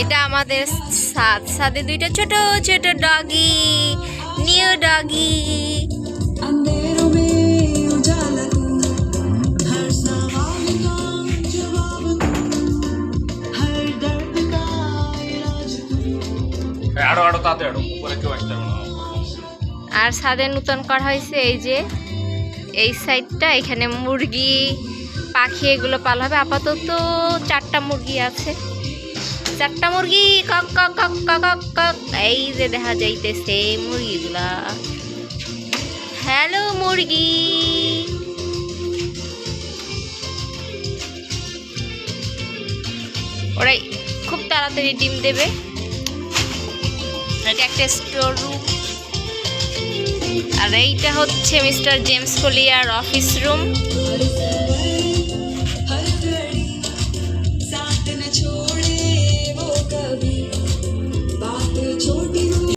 এটা আমাদের সাদ। সাদে দুইটা ছোট ছোট ডগি নিউ ডগি আর সাদে নূতন করা হয়েছে এই যে এই সাইডটা এখানে মুরগি পাখি এগুলো পাল হবে আপাতত চারটা মুরগি আছে। চারটা মুরগি, কক কক কক কক কক এই যে দেখা যাইতেছে মুরগিগুলা। হ্যালো মুরগি। ওরাই খুব তাড়াতাড়ি ডিম দেবে। এটা একটা স্টোর রুম আর এইটা হচ্ছে mister James Collier office room